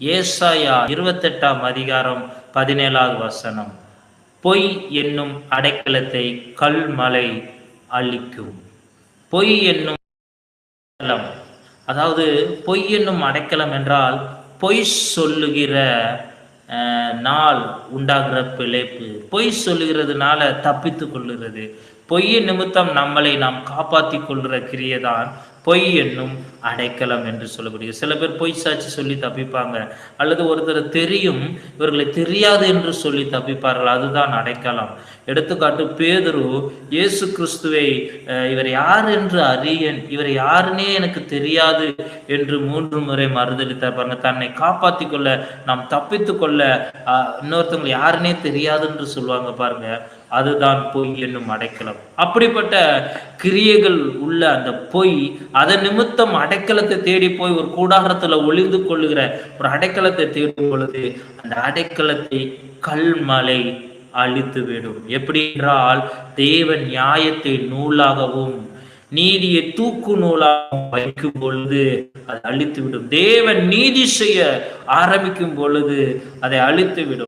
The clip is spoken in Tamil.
ஏசாயா இருபத்தெட்டாம் அதிகாரம் பதினேழாவது வசனம். பொய் என்னும் அடைக்கலத்தை கல்மலை அழிக்கும். பொய் என்னும் அடைக்கலம். அதாவது பொய் என்னும் அடைக்கலம் என்றால் பொய் சொல்லுகிற அஹ், நாள் உண்டாகிற பிழைப்பு. பொய் சொல்லுகிறதுனால தப்பித்து கொள்ளுகிறது. பொய்யின் நிமித்தம் நம்மளை நாம் காப்பாற்றி கொள்கிற கிரியைதான் பொய் என்னும் அடைக்கலம் என்று சொல்லக்கூடிய சில பேர் பொய் சாட்சி சொல்லி தப்பிப்பாங்க. அல்லது ஒருத்தர் தெரியும் இவர்களை தெரியாது என்று சொல்லி தப்பிப்பார்கள். அதுதான் அடைக்கலம். எடுத்துக்காட்டு பேதுரு இயேசு கிறிஸ்துவை அஹ், இவர் யார் என்று அறியன் இவர் யாருன்னே எனக்கு தெரியாது என்று மூன்று முறை மறுதளித்தார் பாருங்க தன்னை காப்பாத்தி கொள்ள நாம் தப்பித்து கொள்ள இன்னொருத்தவங்க யாருன்னே தெரியாது என்று சொல்லுவாங்க பாருங்க. அதுதான் பொய் என்னும் அடைக்கலம். அப்படிப்பட்ட கிரியைகள் உள்ள அந்த பொய் அதன் நிமித்தம் அடைக்கலத்தை தேடி போய் ஒரு கூடாரத்துல ஒளிந்து கொள்ளுகிற ஒரு அடைக்கலத்தை தேடும் பொழுது அந்த அடைக்கலத்தை கல்மலை அழித்து விடும். எப்படி என்றால் தேவன் நியாயத்தை நூலாகவும் நீதியை தூக்கு நூலாகவும் வைக்கும் பொழுது அதை அழித்து விடும். தேவன் நீதி செய்ய ஆரம்பிக்கும் பொழுது அதை அழித்து விடும்.